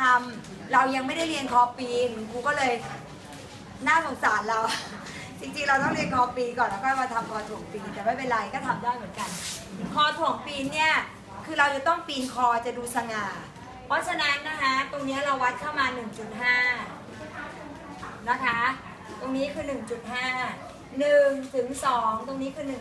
ทำเรายังไม่ได้เรียนคอปีนครูก็เลยน่าสงสารเรา จริงๆเราต้องเรียนคอปีนก่อนแล้วก็มาทำคอถ่วงปีนแต่ไม่เป็นไรก็ทำได้เหมือนกัน คอถ่วงปีนเนี่ยคือเราจะต้องปีนคอจะดูสง่า เพราะฉะนั้นนะคะตรงนี้เราวัดเข้ามา 1.5 นะคะ ตรงนี้คือ 1.5 1ถึง2ตรงนี้คือ 1.5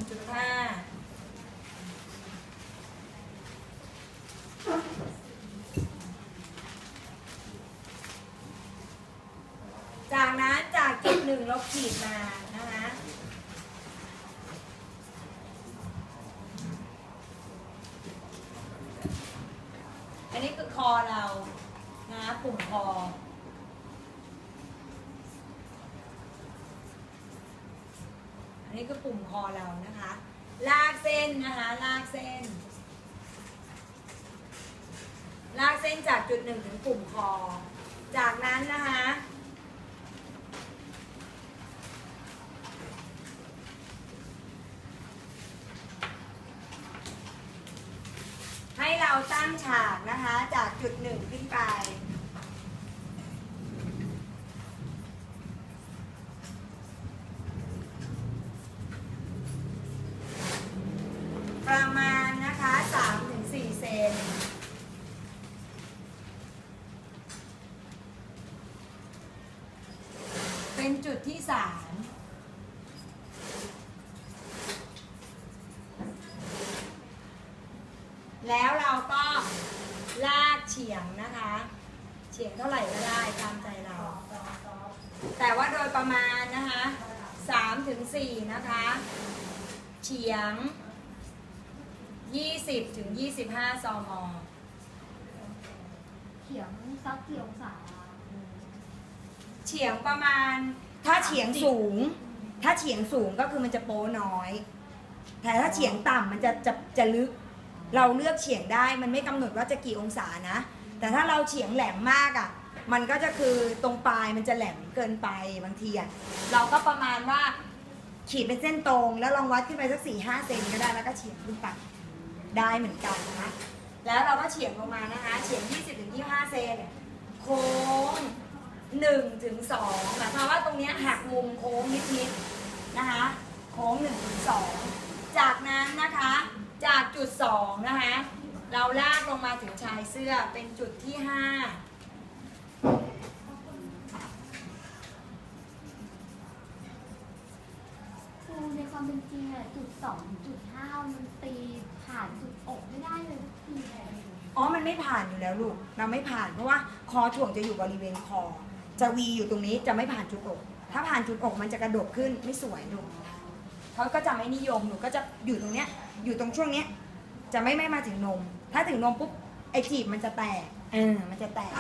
จากนั้น จุดหนึ่งลบขีดมานะคะอันนี้คือคอเรานะปุ่มคออันนี้คือปุ่มคอเรานะคะ ลากเส้นนะคะ ลากเส้น ลากเส้นจากจุดหนึ่งถึงปุ่มคอ จากนั้นนะคะ สร้งฉากนะคะจากจุดหนึ่งขึ้นไป ประมาณนะคะ3-4เซนเป็นจุดที่ 3 เราก็ลากเฉียงนะคะ เฉียงเท่าไหร่ก็ได้ตามใจเรา แต่ว่าโดยประมาณนะคะ3ถึง4นะคะ เฉียง20ถึง25ซมเขียงสักกี่องศาเฉียงประมาณ ถ้าเฉียงสูง ถ้าเฉียงสูงก็คือมันจะโป้น้อย แต่ถ้าเฉียงต่ำมันจะจะจะลึก เราเลือกเฉียงได้มันไม่กำหนดว่าจะกี่องศานะ แต่ถ้าเราเฉียงแหลมมากอะ มันก็จะคือตรงปลายมันจะแหลมเกินไปบางทีอะเราก็ประมาณว่าขีดเป็นเส้นตรง แล้วลองวัดขึ้นไปสักสี่ห้าเซนก็ได้แล้วก็เฉียงขึ้นไปได้เหมือนกันนะคะแล้วเราก็เฉียงลงมานะคะเฉียง 20ถึง25 เซนโค้ง1ถึง2หมายความว่าตรงนี้หักมุมโค้งนิดๆนะคะโค้ง1ถึง2จากนั้นนะคะ จากจุด2นะคะ เราลากลงมาถึงชายเสื้อเป็นจุดที่5ครูในความเป็นจริงอะจุดสองจุดห้ามันตีผ่านจุดอกไม่ได้เลยสักทีเลย อ๋อ มันไม่ผ่านอยู่แล้วลูก เราไม่ผ่านเพราะว่าคอถ่วงจะอยู่บริเวณคอ จะวีอยู่ตรงนี้จะไม่ผ่านจุดอก ถ้าผ่านจุดอกมันจะกระดกขึ้นไม่สวยลูกเขาก็จะไม่นิยมหนูก็จะอยู่ตรงเนี้ยอยู่ตรงช่วงเนี้ย จะไม่ไม่มาถึงนม ถ้าถึงนมปุ๊บไอจีบมันจะแตกเออมันจะแตก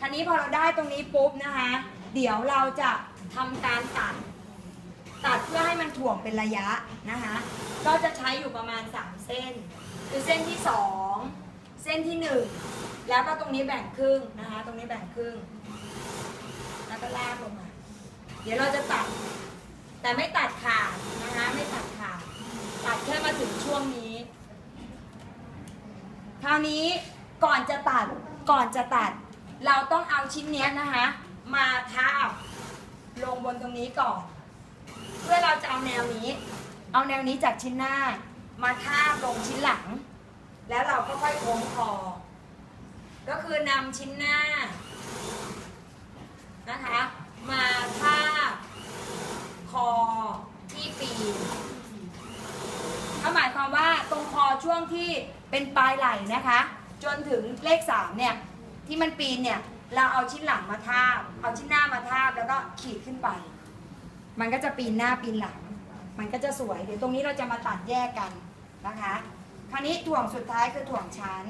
ทีนี้พอเราได้ตรงนี้ปุ๊บนะคะ เดี๋ยวเราจะทำการตัด ตัดเพื่อให้มันถ่วงเป็นระยะนะคะ ก็จะใช้อยู่ประมาณ 3 เส้น คือเส้นที่ 2 เส้นที่ 1 แล้วก็ตรงนี้แบ่งครึ่งนะคะ ตรงนี้แบ่งครึ่ง แล้วก็ลากลงมา เดี๋ยวเราจะตัด แต่ไม่ตัดขาดนะคะ ไม่ตัดขาด ตัดแค่มาถึงช่วงนี้ คราว นี้ก่อนจะตัดก่อนจะตัด เราต้องเอาชิ้นเนี้ยนะคะ มาทาบลงบนตรงนี้ก่อน เพื่อเราจะเอาแนวนี้ เอาแนวนี้จากชิ้นหน้า มาทาบลงชิ้นหลัง แล้วเราก็ค่อยโค้งคอ ก็คือนำชิ้นหน้า นะคะ มาทาบคอที่ปีนก็หมายความว่าตรงคอช่ วงที่เป็นปลายไหล่นะคะ จนถึงเลขสามเนี่ยที่มันปีนเนี่ยเราเอาชิ้นหลังมาทาบ เอาชิ้นหน้ามาทาบแล้วก็ขีดขึ้นไป มันก็จะปีนหน้าปีนหลัง มันก็จะสวยเดี๋ยวตรงนี้เราจะมาตัดแยกกันนะคะ คราวนี้ถ่วงสุดท้ายคือถ่วงชั้น